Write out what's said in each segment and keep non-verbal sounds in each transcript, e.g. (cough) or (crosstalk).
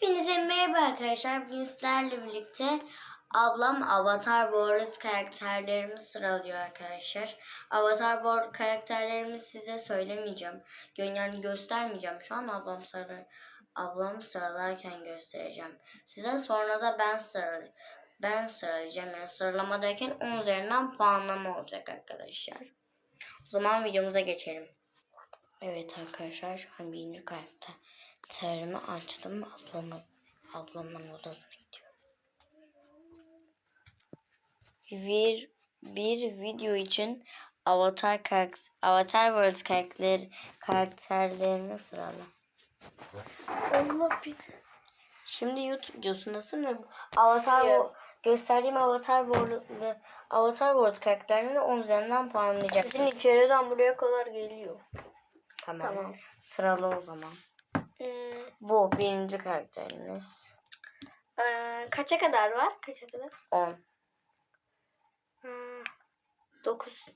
Hepinize merhaba arkadaşlar. Bugün sizlerle birlikte ablam Avatar World karakterlerimi sıralıyor arkadaşlar. Avatar World karakterlerimi size söylemeyeceğim. Yani göstermeyeceğim. Şu an ablam sıra ablam sıralarken göstereceğim. Size sonra da ben sıra ben sıralayacağım. Yani sıralama derken 10 üzerinden puanlama olacak arkadaşlar. O zaman videomuza geçelim. Evet arkadaşlar şu an birinci karakter. Terimi açtım. Ablama, ablamın odasına gidiyorum. Bir, bir video için Avatar karakter, Avatar World karakter, karakterlerini sırala. Allah bir Şimdi YouTube videosundasın ve Avatar Yok. gösterdiğim Avatar World Avatar World karakterlerini 10 üzerinden puanlayacaksın. Sizin içeriden buraya kadar geliyor. Tamam. Tamam. Sırala o zaman. Bu birinci karakteriniz. eee, kaça kadar var? Kaça kadar? 10. Hmm, 9.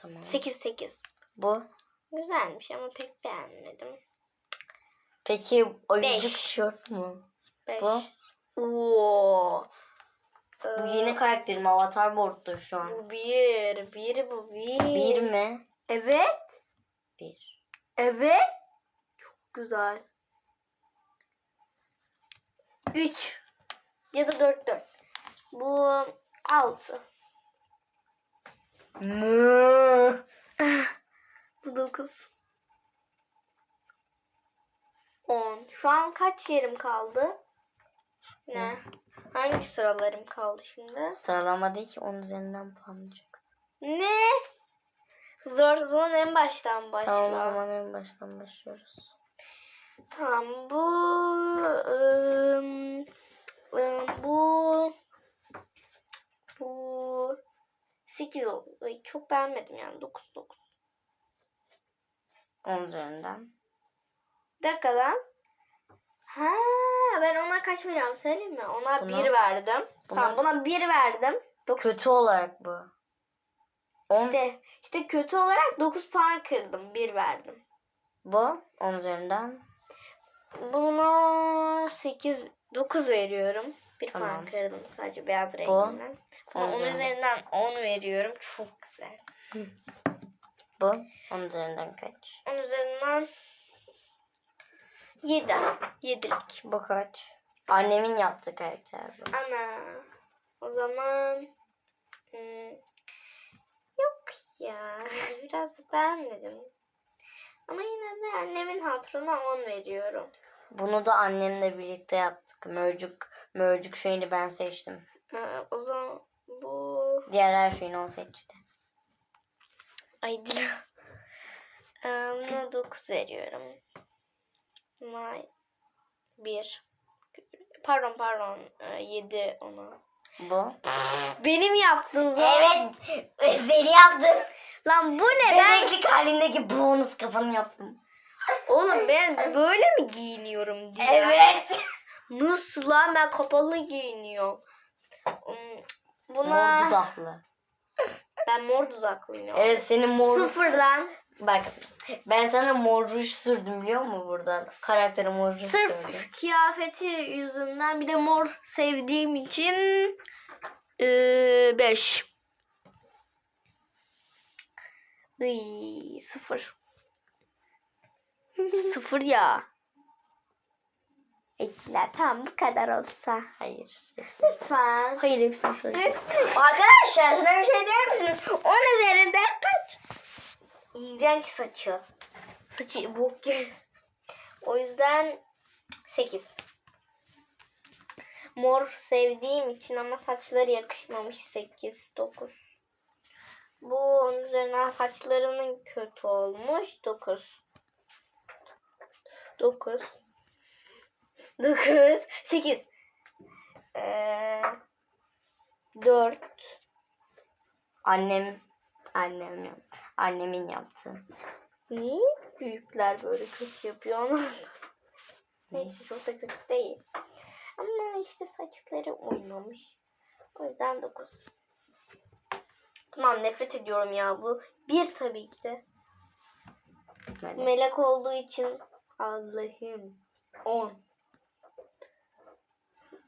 Tamam. 8 8. Bu. Güzelmiş ama pek beğenmedim. Peki oyuncak Beş. tişört mü? 5. Bu. Oo. Bu yeni karakterim Avatar Board'dur şu an. Bu bir. Bir bu bir. Bir mi? Evet. Bir. Evet. Çok güzel. 3 ya da 4 4. Bu 6. Mı? (laughs) Bu 9. 10. Şu an kaç yerim kaldı? Ne? Hangi sıralarım kaldı şimdi? Sıralama değil ki 10 üzerinden puanlayacaksın. Ne? Zor zaman en baştan başla. Tamam o zaman en baştan başlıyoruz. Tamam bu ım, ım, bu bu 8 oldu. Ay, çok beğenmedim yani 9 9. 10 üzerinden. Bir dakika lan. Ha, ben ona kaç veriyorum söyleyeyim mi? Ona Buna- 1 verdim. buna- Tamam buna 1 verdim. Kötü olarak bu. 10, İşte işte kötü olarak 9 puan kırdım. 1 verdim. bu 10 üzerinden. Buna 8 9 veriyorum. 1 puan Tamam. kırdım sadece beyaz renginden. Buna On 10 üzerinden. üzerinden 10 veriyorum. Çok güzel. Bu 10 üzerinden kaç? 10 üzerinden 7. 7'lik. Bu kaç? Annemin yaptığı karakter bu. Ana. O zaman hmm, yok ya. Biraz beğenmedim. Annemin hatırına 10 veriyorum. Bunu da annemle birlikte yaptık. Mörcük, mörcük şeyini ben seçtim. Ha, o zaman bu Diğer her şeyini o seçti. ay değil. (laughs) Buna 9 veriyorum. Buna 1. Pardon pardon 7 ona. Bu. Benim yaptığın zaman. Evet. Seni yaptım. Lan bu ne ben? Bebeklik halindeki bonus kafanı yaptım. Oğlum ben böyle mi giyiniyorum diye. Evet. (laughs) Nasıl lan ben kapalı giyiniyorum. Hmm, Buna Mor dudaklı. ben mor dudaklıyım. ya. Evet senin mor... Sıfır lan. Bak ben sana mor ruj sürdüm biliyor musun buradan? Karaktere mor ruj sürdüm. Sırf kıyafeti yüzünden bir de mor sevdiğim için 5. Iy, sıfır. (laughs) sıfır ya. Ettiler tamam bu kadar olsa. Hayır. hepsini. Lütfen. Hayır hepsini söyle. Hepsini Arkadaşlar şuna bir şey der misiniz? 10 üzerinde kaç? İğrenç saçı. Saçı bok gibi. O yüzden 8. Mor sevdiğim için ama saçları yakışmamış 8, 9. Bu onun üzerine saçlarının kötü olmuş 9. 9. 9. 8. Ee, 4. Annem annem. Annemin yaptı. Niye büyükler böyle kötü yapıyor. (laughs) Neyse çok da kötü değil. Ama işte saçları uymamış. O yüzden 9. Bundan nefret ediyorum ya bu. Bir tabii ki de. Böyle. Melek olduğu için Allah'ım. 10.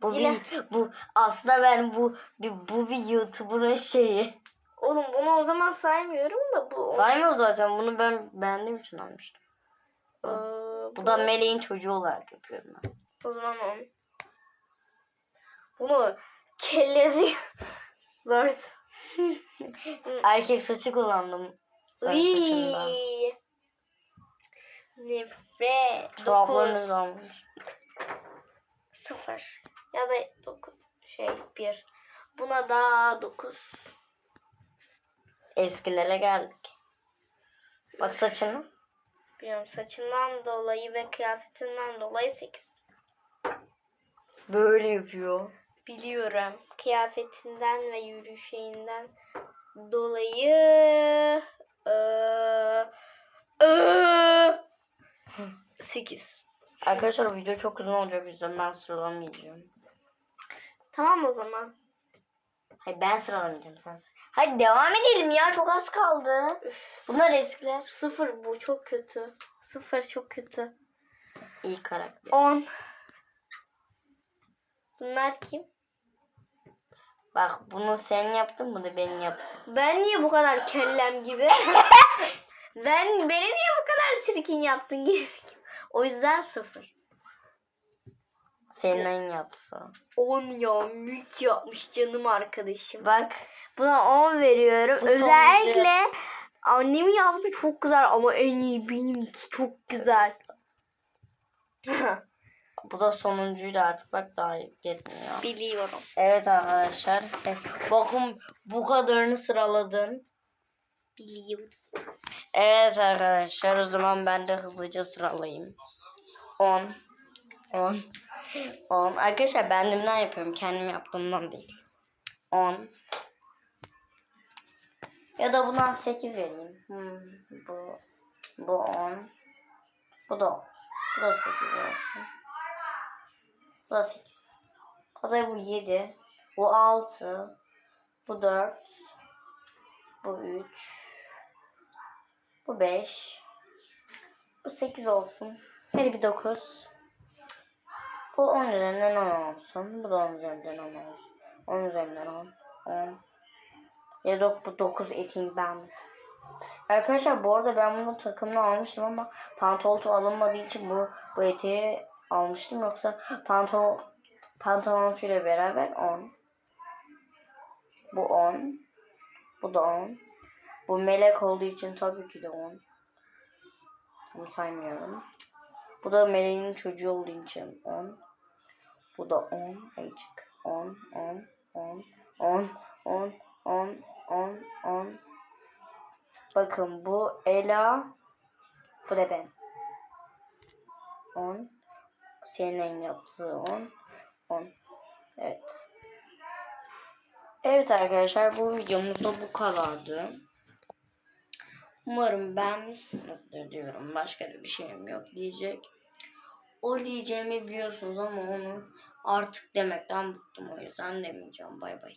Bu Dile- bir bu aslında ben bu bir bu bir YouTuber'ın şeyi. Oğlum bunu o zaman saymıyorum da bu. Saymıyor zaten bunu ben beğendiğim için almıştım. Ee, Bu da Meleğin çocuğu olarak yapıyorum ben. O zaman on. Bunu kellesi (laughs) zor. Erkek saçı kullandım. Iy. Nefret. Dokuz. Almış. Sıfır. Ya da dokuz. Şey bir. Buna da dokuz. Eskilere geldik. Bak saçını. Bilmiyorum saçından dolayı ve kıyafetinden dolayı sekiz. Böyle yapıyor. Biliyorum. Kıyafetinden ve yürüyüşünden dolayı 8. Arkadaşlar video çok uzun olacak o yüzden ben sıralamayacağım. Tamam o zaman. Hayır ben sıralamayacağım sen sıra- Hadi devam edelim ya çok az kaldı. Bunlar eskiler. Sıfır bu çok kötü. Sıfır çok kötü. İyi karakter. 10. Bunlar kim? Bak bunu sen yaptın bunu ben yaptım. Ben niye bu kadar kellem gibi? (laughs) ben beni niye bu kadar çirkin yaptın gerizekalı? O yüzden sıfır. Senin en yaptı. 10 ya mük yapmış canım arkadaşım. Bak Buna 10 veriyorum. Bu Özellikle annemin yaptığı çok güzel ama en iyi benimki çok güzel. (laughs) bu da sonuncuydu artık bak daha gitmiyor. Biliyorum. Evet arkadaşlar. Bakın bu kadarını sıraladım. Biliyorum. Evet arkadaşlar o zaman ben de hızlıca sıralayayım. 10 10 10 Arkadaşlar bendimden yapıyorum. Kendim yaptığımdan değil. 10 Ya da buna 8 vereyim. Hmm, bu bu 10 Bu da 10. Bu da 8 olsun. Bu da 8. O da bu 7. Bu 6. Bu 4. Bu 3. Bu 5. Bu 8 olsun. Hadi bir 9. Bu 10 üzerinden 10 olsun. Bu da 10 üzerinden 10 olsun. 10 üzerinden 10. 10. Ya da bu 9 eteyim ben. Arkadaşlar bu arada ben bunu takımla almıştım ama pantolon alınmadığı için bu bu eteği almıştım. Yoksa pantolon pantolonuyla beraber 10. Bu 10. Bu da 10. Bu melek olduğu için tabii ki de 10. Bunu saymıyorum. Bu da meleğin çocuğu olduğu için 10. Bu da 10. Ayıcık. 10, 10, 10, 10, 10, 10, 10, 10. Bakın bu Ela. Bu da ben. 10. Senin yaptığı 10. 10. Evet. Evet arkadaşlar bu videomuz da bu kadardı. Umarım beğenmişsinizdir diyorum. Başka da bir şeyim yok diyecek. O diyeceğimi biliyorsunuz ama onu artık demekten bıktım o yüzden demeyeceğim. Bay bay.